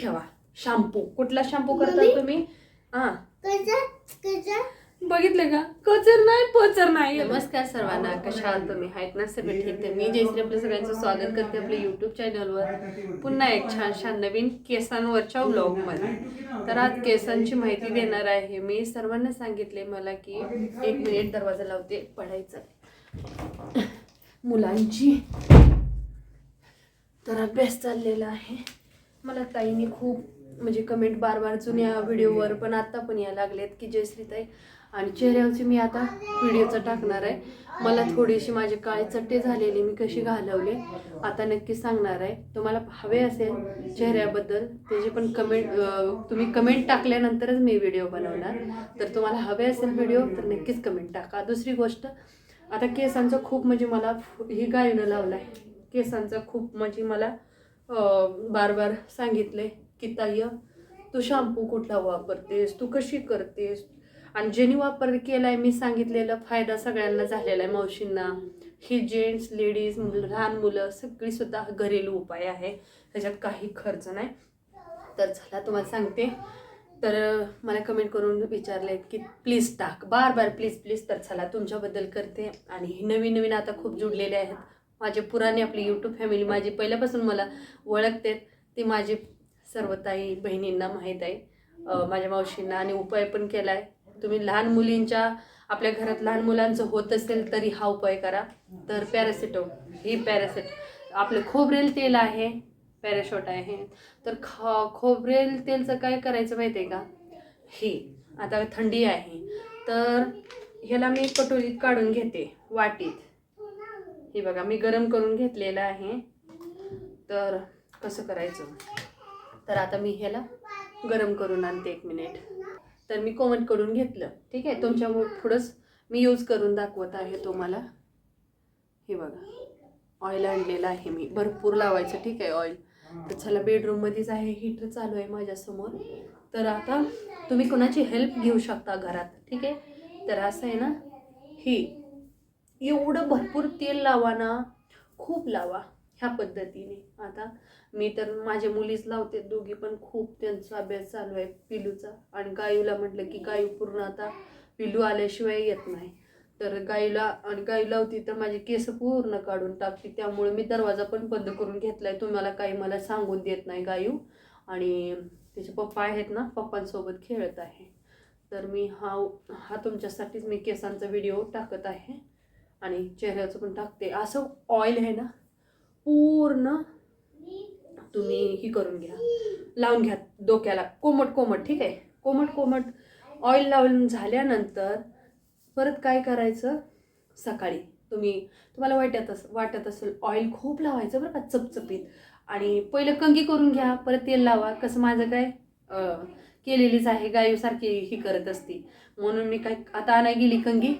ठेवा. शॅम्पू कुठला शॅम्पू करता तुम्ही? हा. बघितलं का? कचर नाही पचर नाही. नमस्कार सर्वांना. कशा आहात तुम्ही? आहेत ना? सगळे ठीक तर मी जयश्री आपल्या सगळ्यांचं स्वागत करते आपल्या युट्यूब चॅनलवर पुन्हा एक छान छान नवीन केसांवरच्या व्लॉगमध्ये तर आज केसांची माहिती देणार आहे. मी सर्वांना सांगितले मला की एक मिनिट दरवाजा लावते. पडायचं. मुलांची. तर अभ्यास चाललेला आहे. मला ताईंनी खूप म्हणजे कमेंट बार बार जुन्या व्हिडिओवर पण आत्ता पण या लागलेत की जयश्री ताई आणि चेहऱ्यावरची मी आता व्हिडिओचं टाकणार आहे. मला थोडीशी माझे काळे चट्टे झालेली मी कशी घालवले आता नक्की सांगणार आहे. तुम्हाला हवे असेल चेहऱ्याबद्दल त्याची पण कमेंट तुम्ही कमेंट टाकल्यानंतरच मी व्हिडिओ बनवणार. तर तुम्हाला हवे असेल व्हिडिओ तर नक्कीच कमेंट टाका. दुसरी गोष्ट आता केसांचं खूप म्हणजे मला ही गायनं लावलं आहे केसांचं खूप म्हणजे मला बार बार सांगितले की ताई तू शॅम्पू कुठला वापरतेस? तू कशी करतेस? आणि ज्यांनी वापर केला आहे मी सांगितलेला फायदा सगळ्यांना झालेला आहे मावशींना. ही जेंट्स लेडीज लहान मुलं सगळीसुद्धा घरेलू उपाय आहे. त्याच्यात काही खर्च नाही. तर चला तुम्हाला सांगते. तर मला कमेंट करून विचारले की प्लीज टाक. बार बार प्लीज प्लीज. तर चला तुमच्याबद्दल करते. आणि हे नवीन नवीन आता खूप जुडलेले आहेत. माझे पुराणे आपली यूट्यूब फॅमिली माझी पहिल्यापासून मला ओळखते. ती माझी सर्व ताई बहिणींना माहीत आहे. माझ्या मावशींना आणि उपाय पण केला आहे तुम्ही लहान मुलींच्या आपल्या घरात लहान मुलांचं होत असेल तरी हा उपाय करा. तर पॅरासिटो ही पॅरासिट आपलं खोबरेल तेल आहे पॅराशॉट आहे. तर ख खोबरेल तेलचं काय करायचं माहिती आहे का? ही आता थंडी आहे. तर ह्याला मी कटोरीत काढून घेते वाटीत. हे बघा मी गरम करून घेतलेलं आहे. तर कसं करायचं? तर आता मी ह्याला गरम करून आणते एक मिनिट तर मी कोमटकडून घेतलं. ठीक आहे? तुमच्या पुढंच मी यूज करून दाखवत आहे तुम्हाला. हे बघा. ऑइल आणलेलं आहे मी. भरपूर लावायचं ठीक आहे ऑइल तर चला बेडरूममध्येच आहे. हीटर चालू आहे माझ्यासमोर. तर आता तुम्ही कोणाची हेल्प घेऊ शकता घरात ठीक आहे? तर असं आहे ना ही एवढं भरपूर तेल लावा ना खूप लावा ह्या पद्धतीने. आता मी तर माझ्या मुलीच लावते दोघी पण खूप त्यांचा अभ्यास चालू आहे पिलूचा. आणि गायूला म्हटलं की गायू पूर्ण आता पिलू आल्याशिवाय येत नाही. तर गाईला आणि गाई लावती तर माझे केस पूर्ण काढून टाकते. त्यामुळे मी दरवाजा पण बंद करून घेतला आहे तुम्हाला काही मला सांगून देत नाही गायू. आणि त्याचे पप्पा आहेत ना पप्पांसोबत खेळत आहे. तर मी हा हा तुमच्यासाठीच मी केसांचा व्हिडिओ टाकत आहे. आणि चेहऱ्याचं पण टाकते. असं ऑइल आहे ना पूर्ण तुम्ही ही करून घ्या. लावून घ्या डोक्याला. कोमट कोमट ठीक आहे? कोमट कोमट ऑइल लावून झाल्यानंतर परत काय करायचं? सकाळी तुम्ही तुम्हाला वाटत अस वाटत असेल ऑइल खूप लावायचं बरं का चपचपीत. आणि पहिलं कंगी करून घ्या परत तेल लावा. कसं माझं काय केलेलीच आहे गायूसारखी ही करत असती. म्हणून मी काय आता आणाय गेली कंगी?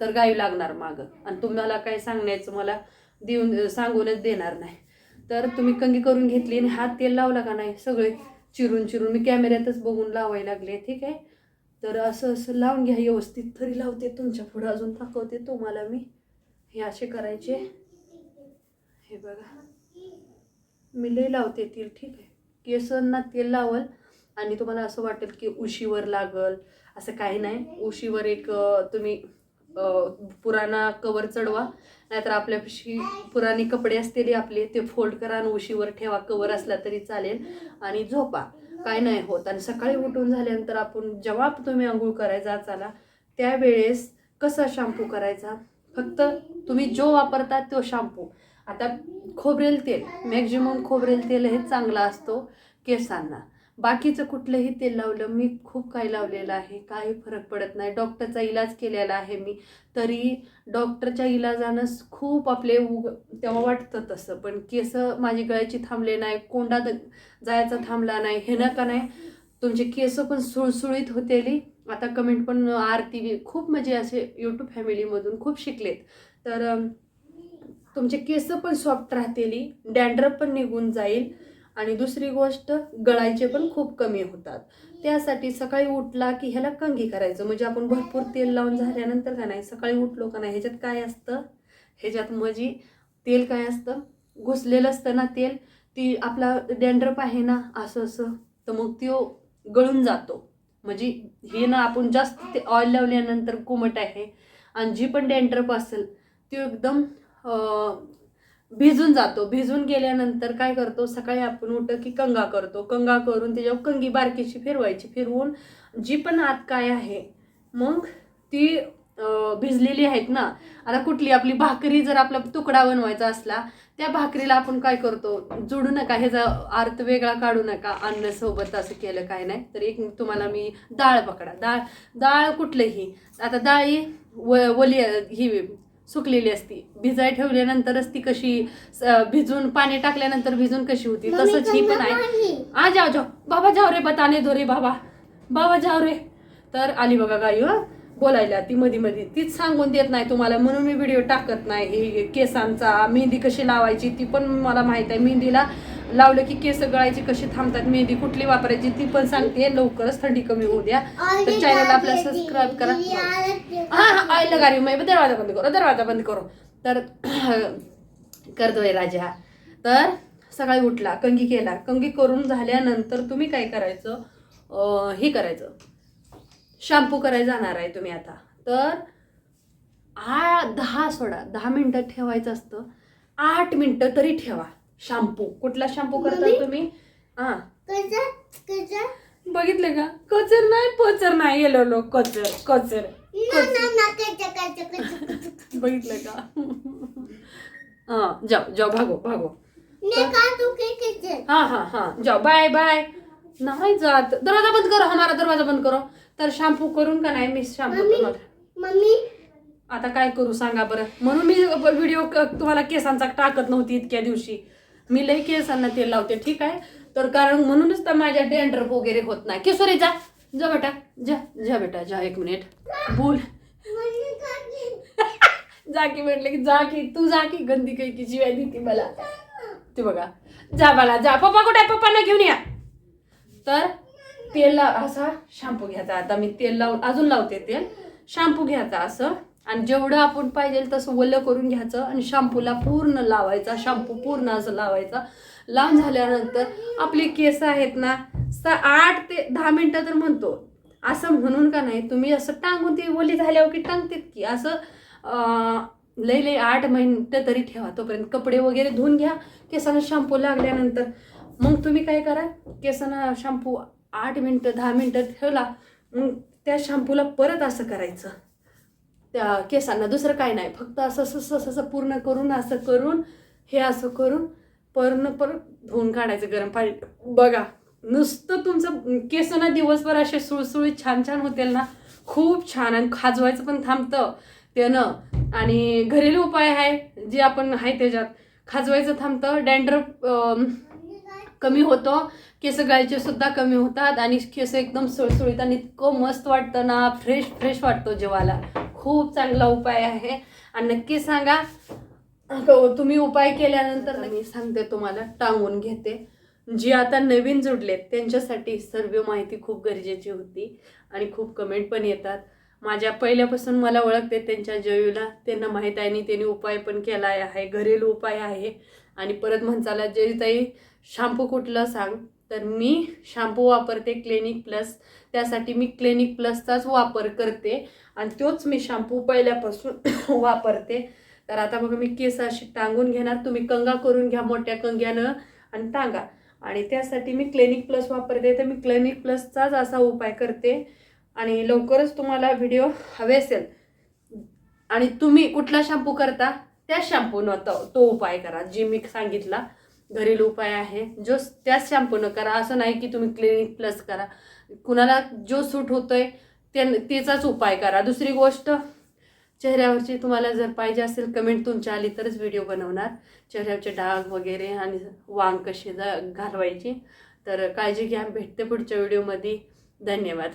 तर गायू लागणार मागं. आणि तुम्हाला काय सांगण्याचं मला देऊन सांगूनच देणार नाही. तर तुम्ही कंगी करून घेतली आणि हात तेल लावला का नाही? सगळे चिरून चिरून. मी कॅमेऱ्यातच बघून लावायला लागले ठीक आहे? तर असं असं लावून घ्या व्यवस्थित तरी लावते. तुमच्या पुढं अजून दाखवते तुम्हाला मी. हे असे करायचे. हे बघा. मी लय लावते तेल ठीक आहे? केसांना तेल लावल आणि तुम्हाला असं वाटेल की उशीवर लागल. असं काही नाही. उशीवर एक तुम्ही पुराणा कवर चढवा नाहीतर आपल्यापाशी पुराणे कपडे असतील आपले ते फोल्ड करा आणि उशीवर ठेवा. कवर असला तरी चालेल. आणि झोपा. काय नाही होत. आणि सकाळी उठून झाल्यानंतर आपण जेव्हा तुम्ही आंघोळ करायचा चाला त्यावेळेस कसा शॅम्पू करायचा? फक्त तुम्ही जो वापरता तो शॅम्पू. आता खोबरेल तेल. मॅक्झिमम खोबरेल तेल हे चांगला असतो. केसांना. बाकीचं कुठलंही तेल लावलं मी खूप काही लावलेलं आहे. काही फरक पडत नाही. डॉक्टरचा इलाज केलेला आहे मी. तरी डॉक्टरच्या इलाजानं खूप आपले उग तेव्हा वाटतं तसं. पण केस माझी गळ्याची थांबले नाही कोंडा द- जायचा थांबला नाही हे ना का नाही. तुमचे केस पण सुळसुळीत होतेली. आता कमेंट पण आरती खूप म्हणजे असे यूट्यूब फॅमिलीमधून खूप शिकलेत. तर तुमचे केस पण सॉफ्ट राहतेली. डॅन्ड्रप पण निघून जाईल. आणि दुसरी गोष्ट गळायचे पण खूप कमी होतात. त्यासाठी सकाळी उठला की ह्याला कंगी करायचं. म्हणजे आपण भरपूर तेल लावून झाल्यानंतर का नाही सकाळी उठलो का नाही ह्याच्यात काय असतं? ह्याच्यात म्हणजे तेल काय असतं? घुसलेलं असतं ना तेल ती आपला डॅन्ड्रप आहे ना असं असं तर मग तो गळून जातो. म्हणजे हे ना आपण जास्त ते ऑइल लावल्यानंतर कोमट आहे. आणि जी पण डॅन्ड्रप असेल ती एकदम भिजून जातो. भिजून गेल्यानंतर काय करतो? सकाळी आपण उठं की कंगा करतो. कंगा करून त्याच्यावर कंगी बारकीशी फिरवायची. फिरवून जी पण आत काय आहे मग ती भिजलेली आहेत ना आता कुठली आपली भाकरी जर आपला तुकडा बनवायचा असला त्या भाकरीला आपण काय करतो? जोडू नका. ह्याचा अर्थ वेगळा काढू नका. अन्नसोबत असं केलं काय नाही. तर एक तुम्हाला मी डाळ पकडा. डाळ डाळ कुठलंही. आता डाळी व वली ही सुकलेली असती. भिजाय ठेवल्यानंतरच ती कशी भिजून पाणी टाकल्यानंतर भिजून कशी होती? तसंच ही पण आहे. आ जाओ जाओ बाबा जाओ रे बताने दो रे बाबा. बाबा जाओ रे. तर आली बघा गाई हं. बोलायला ती मध्ये मध्ये तीच सांगून देत नाही तुम्हाला. म्हणून मी व्हिडिओ टाकत नाही. हे केसांचा मेहंदी कशी लावायची ती पण मला माहीत आहे. मेहंदीला लावलं की केस गळायची कशी थांबतात मेहंदी कुठली वापरायची ती पण सांगते लवकरच थंडी कमी होऊ द्या. तर चॅनल आपला सबस्क्राईब करा. हा हा आय लगा रही हूँ मैं दरवाजा बंद करो दरवाजा बंद करो. तर करतोय राजा. तर सकाळी उठला कंगी केला. कंगी करून झाल्यानंतर तुम्ही काय करायचं? हे करायचं. शॅम्पू करायला जाणार आहे तुम्ही आता. तर आ दहा सोडा. दहा मिनटं ठेवायचं असतं. आठ मिनटं तरी ठेवा. शॅम्पू कुठला शॅम्पू करता? तुम्ही? हा. बघितलं का? कचर नाही पचर नाही गेलो लोक कचर कचर बघितलं का? हा जाओ जाओ भागो भागो. हाँ हाँ हाँ. जाओ बाय बाय नाही जात. दरवाजा बंद करो हमारा दरवाजा बंद करो. तर शॅम्पू करून का नाही मी शॅम्पू मम्मी आता काय करू सांगा बरं. म्हणून मी व्हिडिओ तुम्हाला केसांचा टाकत नव्हती इतक्या दिवशी. मी लई केसांना तेल लावते ठीक आहे? तर कारण म्हणूनच तर माझ्या डेंडरफ वगैरे होत नाही. किशोरी जा जा बेटा जा जा बेटा जा एक मिनिट बोल. जा की म्हटलं की जा की तू जा की गंदी काही की शिवाय देते मला. ते बघा. जा मला जा. पप्पा कुठे आहे? पप्पांना घेऊन या. तर तेल लाव असा शॅम्पू घ्यायचा. आता मी तेल लावून अजून लावते तेल. शॅम्पू घ्यायचा असं. आणि जेवढं आपण पाहिजे तसं वलं करून घ्यायचं आणि शॅम्पूला पूर्ण लावायचा शॅम्पू पूर्ण असं लावायचा. लावून झाल्यानंतर आपली केस आहेत ना सा आठ ते दहा मिनटं तर म्हणतो. असं म्हणून का नाही तुम्ही असं टांगून ते ओली झाल्यावर की टांगतेत की असं लई लई आठ मिनटं तरी ठेवा तोपर्यंत. कपडे वगैरे धुवून घ्या केसांना शॅम्पू लागल्यानंतर. मग तुम्ही काय करा केसांना शॅम्पू आठ मिनटं दहा मिनटं ठेवला मग त्या शॅम्पूला परत असं करायचं. त्या केसांना. दुसरं काय नाही. फक्त असं असं असं असं- पूर्ण करून असं करून हे असं करून पूर्ण परत धुवून काढायचं गरम पाणी. बघा नुसतं तुमचं केस ना दिवसभर असे सुळसुळीत छान छान होतील ना. खूप छान आणि खाजवायचं पण थांबतं त्यानं. आणि घरेलू उपाय आहे जे आपण आहे त्याच्यात. खाजवायचं थांबतं. डँड्रफ कमी होतो. केस गाळचे सुद्धा कमी होतात आणि केस एकदम सुळसुळीत आणि इतकं मस्त वाटतं ना. फ्रेश फ्रेश वाटतो जेवायला. खूप चांगला उपाय आहे. आणि नक्की सांगा तुम्ही उपाय केल्यानंतर मी सांगते तुम्हाला टांगून घेते. जी आता नवीन जुडलेत त्यांच्यासाठी सर्व माहिती खूप गरजेची होती आणि खूप कमेंट पण येतात. माझ्या पहिल्यापासून मला ओळखते त्यांच्या जयूला त्यांना माहीत आहे आणि त्यांनी उपाय पण केला आहे घरेलू उपाय आहे. आणि परत म्हणचाला जयताई शॅम्पू कुठलं सांग? तर मी शॅम्पू वापरते क्लिनिक प्लस त्यासाठी मी क्लिनिक प्लसचाच वापर करते आणि तोच मी शॅम्पू पहिल्यापासून वापरते. तर आता बघा मी केस अशी टांगून घेणार. तुम्ही कंगा करून घ्या मोठ्या कंग्यानं आणि टांगा. आणि त्यासाठी मी क्लिनिक प्लस वापरते. तर मी क्लिनिक प्लसचाच असा उपाय करते. आणि लवकरच तुम्हाला व्हिडिओ हवे असेल. आणि तुम्ही कुठला शॅम्पू करता? त्या शॅम्पूनं तो तो उपाय करा जे मी सांगितला. घरेलू उपाय आहे. जो त्याच शॅम्पूनं करा. असं नाही की तुम्ही क्लिनिक प्लस करा. कुणाला जो सूट होतोय त्या त्याचाच उपाय करा. दुसरी गोष्ट चेहऱ्यावरची तुम्हाला जर पाहिजे असेल कमेंट तुमच्या आली तरच व्हिडिओ बनवणार. चेहऱ्यावरचे डाग वगैरे आणि वांग कसे जा घालवायची. तर काळजी घ्या. भेटते पुढच्या व्हिडिओमध्ये धन्यवाद.